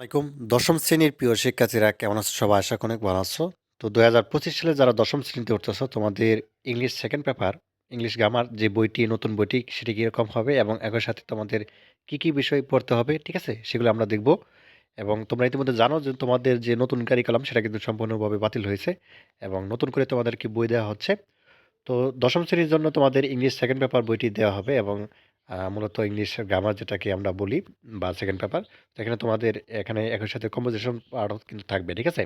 আসসালামাইকুম দশম শ্রেণির প্রিয় শিক্ষার্থীরা, কেমন আছো সবাই? আশা অনেক ভালো আছো। তো দু হাজার পঁচিশ সালে যারা দশম শ্রেণীতে উঠতেছো, তোমাদের English second paper English grammar যে বইটি, নতুন বইটি, সেটি কীরকম হবে এবং একই সাথে তোমাদের কি কি বিষয় পড়তে হবে, ঠিক আছে? সেগুলো আমরা দেখব। এবং তোমরা ইতিমধ্যে জানো যে তোমাদের যে নতুন কারিকুলাম সেটা কিন্তু সম্পূর্ণভাবে বাতিল হয়েছে এবং নতুন করে তোমাদেরকে বই দেওয়া হচ্ছে। তো দশম শ্রেণির জন্য তোমাদের ইংলিশ সেকেন্ড পেপার বইটি দেওয়া হবে এবং মূলত ইংলিশ গ্রামার যেটাকে আমরা বলি বা সেকেন্ড পেপার তো এখানে তোমাদের এখানে একই সাথে কম্পোজিশন পার্টও কিন্তু থাকবে, ঠিক আছে?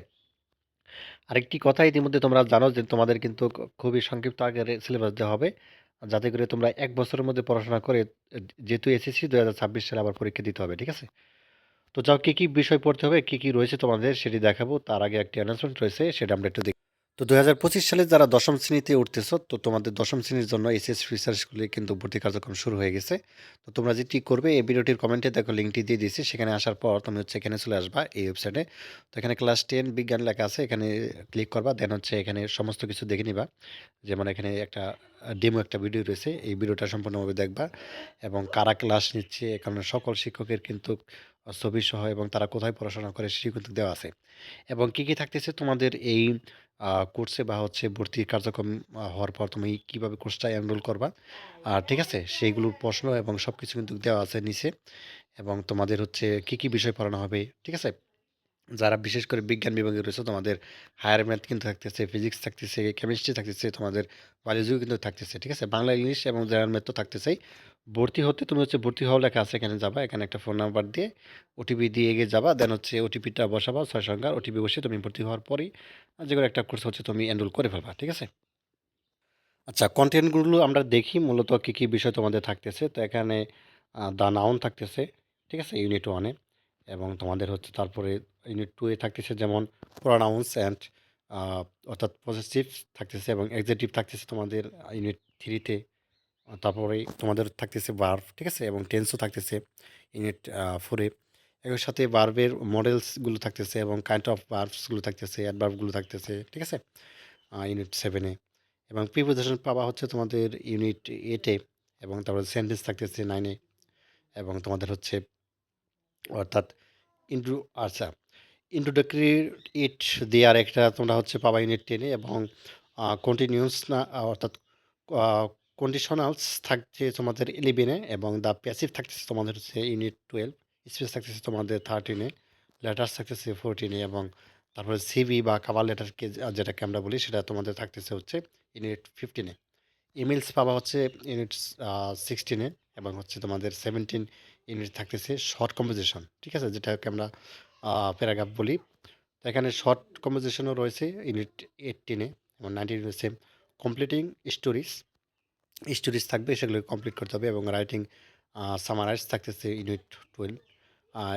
আরেকটি কথা ইতিমধ্যে তোমরা জানো যে তোমাদের কিন্তু খুবই সংক্ষিপ্ত আগের সিলেবাস দেওয়া হবে। যাতে করে তোমরা এক বছরের মধ্যে পড়াশোনা করে যেহেতু এসএসসি দু হাজার ছাব্বিশ সালে আবার পরীক্ষা দিতে হবে, ঠিক আছে? তো যাও কি কি বিষয় পড়তে হবে, কী কী রয়েছে তোমাদের সেটি দেখাবো, তার আগে একটি অ্যানাউন্সমেন্ট রয়েছে, সেটা আমরা একটু দেখি। তো দুই হাজার পঁচিশ সালে যারা দশম শ্রেণীতে উঠতেছো, তো তোমাদের দশম শ্রেণির জন্য এসএস রিসার্চ স্কুলে কিন্তু ভর্তি কার্যক্রম শুরু হয়ে গেছে। তো তোমরা যেটি করবে, এই ভিডিওটির কমেন্টে দেখো লিঙ্কটি দিয়ে দিয়েছি। সেখানে আসার পর তুমি হচ্ছে এখানে চলে আসবা এই ওয়েবসাইটে তো এখানে ক্লাস টেন বিজ্ঞান লেখা আছে, এখানে ক্লিক করবা দেন হচ্ছে এখানে সমস্ত কিছু দেখে নিবা। যেমন এখানে একটা ডেমো একটা ভিডিও রয়েছে, এই ভিডিওটা সম্পূর্ণভাবে দেখবা। এবং কারা ক্লাস নিচ্ছে, এখানে সকল শিক্ষকের কিন্তু ছবি সহ এবং তারা কোথায় পড়াশোনা করে সেটি কিন্তু দেওয়া আছে। এবং কি কি থাকতেছে তোমাদের এই কোর্সে বা হচ্ছে ভর্তি কার্যক্রম হওয়ার পর তুমি কীভাবে কোর্সটা এনরোল করবা। আর ঠিক আছে? সেইগুলোর প্রশ্ন এবং সব কিছু কিন্তু দেওয়া আছে নিচে এবং তোমাদের হচ্ছে কি, কি বিষয় পড়ানো হবে। ঠিক আছে? যারা বিশেষ করে বিজ্ঞান বিভাগে রয়েছে তোমাদের হায়ার ম্যাথ কিন্তু থাকতেছে, ফিজিক্স থাকতেছে, কেমিস্ট্রি থাকতেছে, তোমাদের বায়োলজিও কিন্তু থাকতেছে। ঠিক আছে? বাংলা, ইংলিশ এবং জেনারেল ম্যাথ তো থাকতেছেই। ভর্তি হতে তুমি হচ্ছে ভর্তি হওয়া লেখা আছে এখানে যাবা। এখানে একটা ফোন নাম্বার দিয়ে ওটিপি দিয়ে এগিয়ে যাবা। দেন হচ্ছে ওটিপিটা বসাবা ছয় সংখ্যার। ওটিপি বসে তুমি ভর্তি হওয়ার পরেই আ যেকোনো একটা কোর্স হচ্ছে তুমি এনরোল করে ফেলবা। ঠিক আছে? আচ্ছা কন্টেন্টগুলো আমরা দেখি মূলত কী, কী বিষয় তোমাদের থাকতেছে। তো এখানে দ্য নাউন থাকতেছে। ঠিক আছে? ইউনিট ওয়ানে এবং তোমাদের হচ্ছে তারপরে ইউনিট 2 এ থাকতেছে যেমন প্রোনাউন্স অ্যান্ড অর্থাৎ পসেসিভ থাকতেছে এবং এক্সেটিভ থাকতেছে তোমাদের ইউনিট 3 তে। আ তারপরে তোমাদের থাকতেছে ভার্ব, ঠিক আছে? এবং টেন্সও থাকতেছে ইউনিট ফোরে 4 এ। একই সাথে ভার্বের মডেলসগুলো থাকতেছে এবং কাইন্ড অফ ভার্বসগুলো থাকতেছে, অ্যাডভার্বগুলো থাকতেছে। ঠিক আছে? ইউনিট সেভেনে এবং প্রিপোজিশন পাবা হচ্ছে তোমাদের ইউনিট 8 এ এবং তারপরে সেন্টেন্স থাকতেছে নাইনে এবং তোমাদের হচ্ছে অর্থাৎ ইন্ট্রো আচ্ছা ইন্ট্রোডাক্টরি ইট দেয়ার একটা তোমরা হচ্ছে পাবা ইউনিট টেনে এবং আ কন্টিনিউয়াস না অর্থাৎ কন্ডিশনালস থাকছে তোমাদের ইলেভেনে এবং দ্য প্যাসিভ থাকতেছে তোমাদের হচ্ছে ইউনিট 12 স্পেস থাকতেছে তোমাদের 13 এ লেটার্স থাকতেছে 14 এ এবং তারপরে সিভি বা কভার লেটারকে যেটাকে আমরা বলি সেটা তোমাদের থাকতেছে হচ্ছে ইউনিট 15 এ। ইমেইলস পাবা হচ্ছে ইউনিট সিক্সটিনে এবং হচ্ছে তোমাদের 17 ইউনিট থাকতেছে শর্ট কম্পোজিশন। ঠিক আছে? যেটাকে আমরা প্যারাগ্রাফ বলি। তো এখানে শর্ট কম্পোজিশনও রয়েছে ইউনিট 18 এ এবং 19 রয়েছে কমপ্লিটিং স্টোরিজ। স্টোরিজ থাকবে, সেগুলো কমপ্লিট করতে হবে এবং রাইটিং সামারাইজ থাকতেছে ইউনিট টুয়েলভ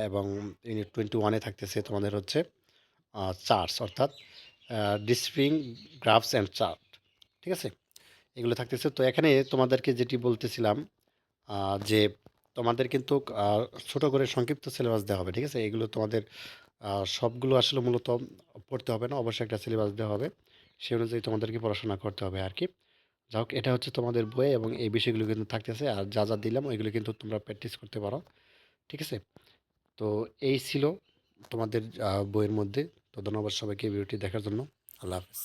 এবং ইউনিট টোয়েন্টি ওয়ানে থাকতেছে তোমাদের হচ্ছে চার্টস অর্থাৎ আ গ্রাফস অ্যান্ড চার্ট। ঠিক আছে? এগুলো থাকতেছে। তো এখানে তোমাদেরকে যেটি বলতেছিলাম যে তোমাদের কিন্তু ছোট করে সংক্ষিপ্ত সিলেবাস দেওয়া হবে। ঠিক আছে? এগুলো তোমাদের সবগুলো আসলে মূলত পড়তে হবে না। অবশ্যই একটা সিলেবাস দেওয়া হবে। সেই অনুযায়ী তোমাদেরকে পড়াশোনা করতে হবে আরকি। যাই হোক এটা হচ্ছে তোমাদের বইয়ে এবং এই বিষয়গুলো কিন্তু থাকতেছে। আর যা, যা দিলাম ওইগুলো কিন্তু তোমরা প্র্যাকটিস করতে পারো। ঠিক আছে? তো এই ছিল তোমাদের বইয়ের মধ্যে। তো ধন্যবাদ সবাইকে ভিডিওটি দেখার জন্য। আল্লাহ হাফেজ।